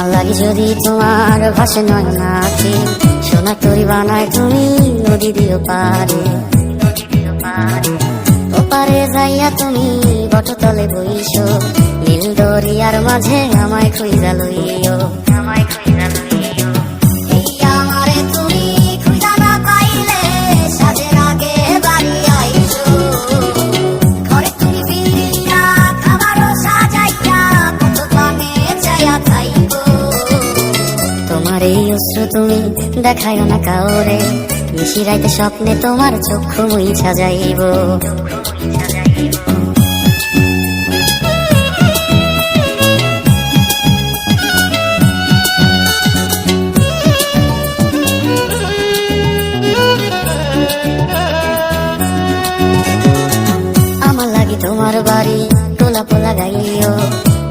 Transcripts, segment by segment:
আমার লাগে যদি তোমার ভাসে নয় নাচে সোনা তরি বানায় তুমি নদী দিও পারে ওপারে যাইয়া তুমি বটতলে বইছো নীল দরিয়ার মাঝে আমায় খুঁজা লইও। অশ্রু তুমি দেখায় না কাউরে। নিশি রাইতে স্বপ্নে তোমার চক্ষু মুইছা যাইব। আমার লাগি তোমার বাড়ি তোলা পোলা গাইও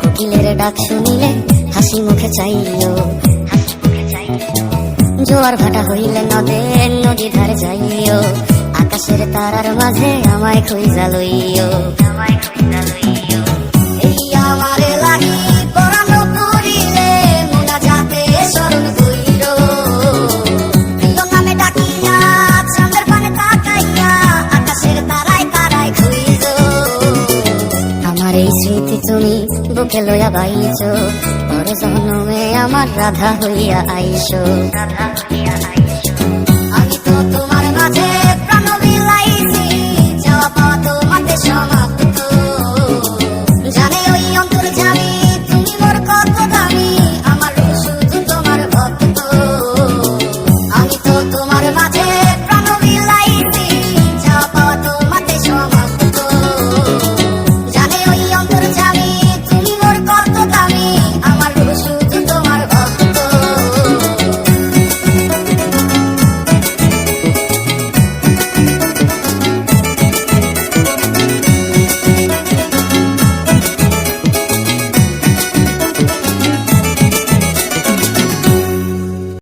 কোকিলের ডাক শুনিলে হাসি মুখে চাইও। জোয়ার ভাটা হইলে নদে নদী ধারে যাইও। আকাশের তারার মাঝে আমায় খুঁজা লইও আমায় খুঁজা লইও। স্মৃতি তুমি বুকে লইয়া বাইছো। পর আমার রাধা হইয়া আইসো রাধা হইয়া আইসো।